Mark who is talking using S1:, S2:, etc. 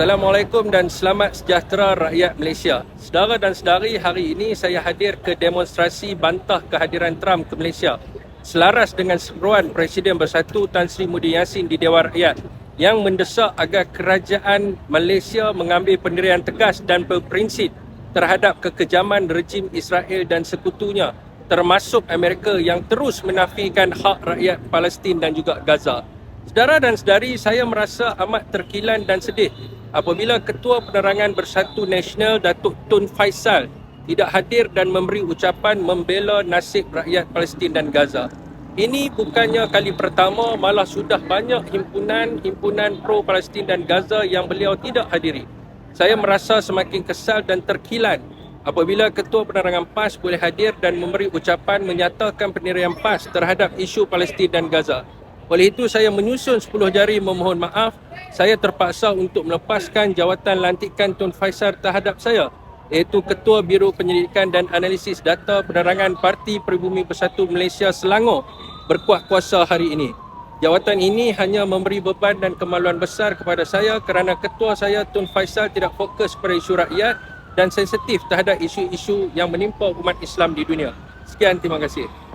S1: Assalamualaikum dan selamat sejahtera rakyat Malaysia. Saudara dan saudari, hari ini saya hadir ke demonstrasi bantah kehadiran Trump ke Malaysia. Selaras dengan seruan Presiden Bersatu Tan Sri Muhyiddin Yassin di Dewan Rakyat yang mendesak agar kerajaan Malaysia mengambil pendirian tegas dan berprinsip terhadap kekejaman rejim Israel dan sekutunya termasuk Amerika yang terus menafikan hak rakyat Palestin dan juga Gaza. Saudara dan saudari, saya merasa amat terkilan dan sedih apabila Ketua Penerangan Bersatu Nasional Datuk Tun Faisal tidak hadir dan memberi ucapan membela nasib rakyat Palestin dan Gaza. Ini bukannya kali pertama, malah sudah banyak himpunan-himpunan pro-Palestin dan Gaza yang beliau tidak hadiri. Saya merasa semakin kesal dan terkilan apabila Ketua Penerangan PAS boleh hadir dan memberi ucapan menyatakan pendirian PAS terhadap isu Palestin dan Gaza. Oleh itu saya menyusun 10 jari memohon maaf. Saya terpaksa untuk melepaskan jawatan lantikan Tun Faisal terhadap saya iaitu Ketua Biro Penyelidikan dan Analisis Data Penerangan Parti Peribumi Bersatu Malaysia Selangor berkuat kuasa hari ini. Jawatan ini hanya memberi beban dan kemaluan besar kepada saya kerana ketua saya Tun Faisal tidak fokus pada isu rakyat dan sensitif terhadap isu-isu yang menimpa umat Islam di dunia. Sekian, terima kasih.